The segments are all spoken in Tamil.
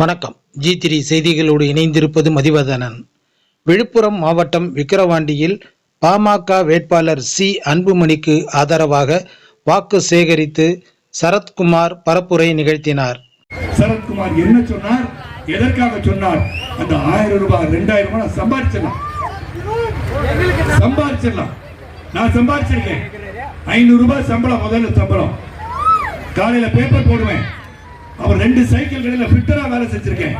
வணக்கம். ஜி த்ரீ செய்திகளோடு இணைந்திருப்பது மதிவதனன். விழுப்புரம் மாவட்டம் விக்கிரவாண்டியில் பாமக வேட்பாளர் சி. அன்புமணிக்கு ஆதரவாக வாக்கு சேகரித்து சரத்குமார் பரப்புரை நிகழ்த்தினார். சரத்குமார் என்ன சொன்னார்? எதற்காக சொன்னார்? அந்த ஆயிரம் ரூபாய் ரெண்டாயிரம் ரூபாய் சம்பாதிச்சிடலாம் சம்பாதிச்சிடலாம் நான் சம்பாதிச்சிருக்கேன் ஐநூறு ரூபாய் சம்பளம் முதல்ல சம்பளம். காலையில பேப்பர் போடுவேன். அவர் ரெண்டு சைக்கிள்களில் ஃபிட்டரா வேலை செஞ்சிருக்கேன்.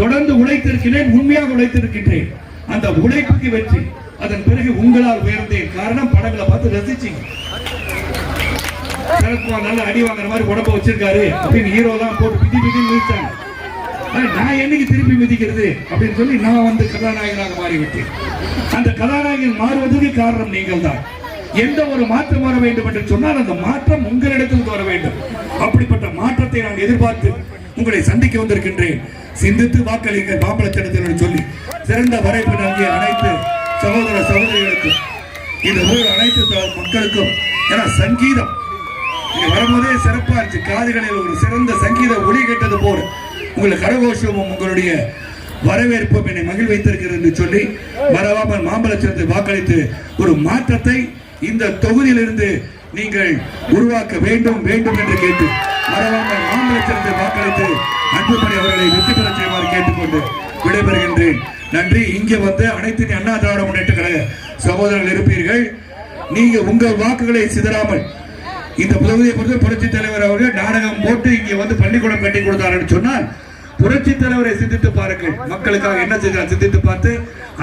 தொடர்ந்து உழைத்திருக்கிறேன் உண்மையாக உழைத்திருக்கின்றேன். அந்த உழைப்புக்கு வெற்றி. அதன் பிறகு உங்களால் உயர்ந்தேன் காரணம் படங்களை பார்த்து ரசிச்சீங்க. சரத்குமார் நல்ல அடி வாங்குற மாதிரி உடம்ப வச்சிருக்காரு அப்படின்னு ஹீரோ தான் போட்டு பிதி பிதி மிதிச்சாங்க நான் என்னைக்கு திருப்பி மிதிக்கிறது அப்படின்னு சொல்லி நான் வந்து கதாநாயகனாக மாறிவிட்டேன். அந்த கதாநாயகன் மாறுவதற்கு காரணம் நீங்கள் தான் எந்த ஒரு மாற்றம் வர வேண்டும் என்று சொன்னால் அந்த மாற்றம் உங்களிடத்தில் வர வேண்டும். அப்படிப்பட்ட மாற்றத்தை நான் எதிர்பார்த்து உங்களை சந்திக்க வந்திருக்கின்றேன். சிந்தித்து வாக்களிக்க மாம்பழத்திடத்தில் சொல்லி. சிறந்த வரைப்பு நல்கிய அனைத்து சகோதர சகோதரிகளுக்கும் இந்த ஊர் அனைத்து மக்களுக்கும் ஏன்னா சங்கீதம். இங்க வரும்போதே சிறப்பா இருந்துச்சு. காதுகளில் ஒரு சிறந்த சங்கீத ஒளி கேட்டது போல. உங்கள் கரகோஷமும் உங்களுடைய வரவேற்பும் என்னை மகிழ் வைத்திருக்கிறது என்று சொல்லி மறவாமல் மாம்பழச்சத்தை வாக்களித்து ஒரு மாற்றத்தை இந்த தொகுதியிலிருந்து நீங்கள் உருவாக்க வேண்டும் வேண்டும் என்று கேட்டு மறவாமல் மாம்பழச்சிரத்தை வாக்களித்து அன்புமணி அவர்களை வெற்றி பெற செய்யுமாறு கேட்டுக்கொண்டு விடைபெறுகின்றேன். நன்றி. இங்கே வந்து அனைத்து அண்ணா திராவிட முன்னேற்ற கழக சகோதரர்கள் இருப்பீர்கள். நீங்க உங்கள் வாக்குகளை சிதறாமல் இந்த பகுதியை பொறுத்து புரட்சி தலைவர் அவர்கள் நாடகம் போட்டு இங்கே வந்து பள்ளிக்கூடம் கட்டி கொடுத்தாருன்னு சொன்னால் புரட்சி தலைவரை சிந்தித்து பாருங்கள். மக்களுக்காக என்ன செய்தார்? சிந்தித்து பார்த்து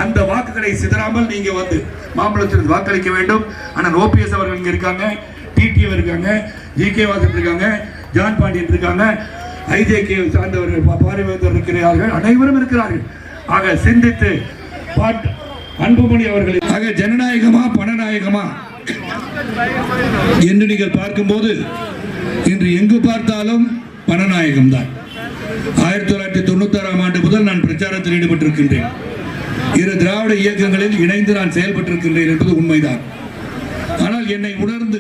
அந்த வாக்குகளை சிதறாமல் நீங்க வந்து மாம்பழத்தில் வாக்களிக்க வேண்டும். ஆனால் ஓபிஎஸ் அவர்கள் இங்க இருக்காங்க டிடிஎம் இருக்காங்க ஜி கே வாசன் இருக்காங்க ஜான் பாண்டியன் இருக்காங்க ஐஜேகே சார்ந்தவர்கள் பாரிவேந்தர் இருக்கிறார்கள் அனைவரும் இருக்கிறார்கள். ஆக சிந்தித்து பாட் அன்புமணி அவர்கள் ஆக ஜனநாயகமா பணநாயகமா? என்று நீங்கள் பார்க்கும்போது இன்று எங்கு பார்த்தாலும் பணநாயகம் தான் ஆயிரத்தி தொள்ளாயிரத்தி தொண்ணூத்தி ஆறாம் ஆண்டு முதல் நான் பிரச்சாரத்தில் ஈடுபட்டிருக்கின்றேன். இரு திராவிட இயக்கங்களில் இணைந்து நான் செயல்பட்டிருக்கின்றேன் என்பது உண்மைதான். ஆனால் என்னை உணர்ந்து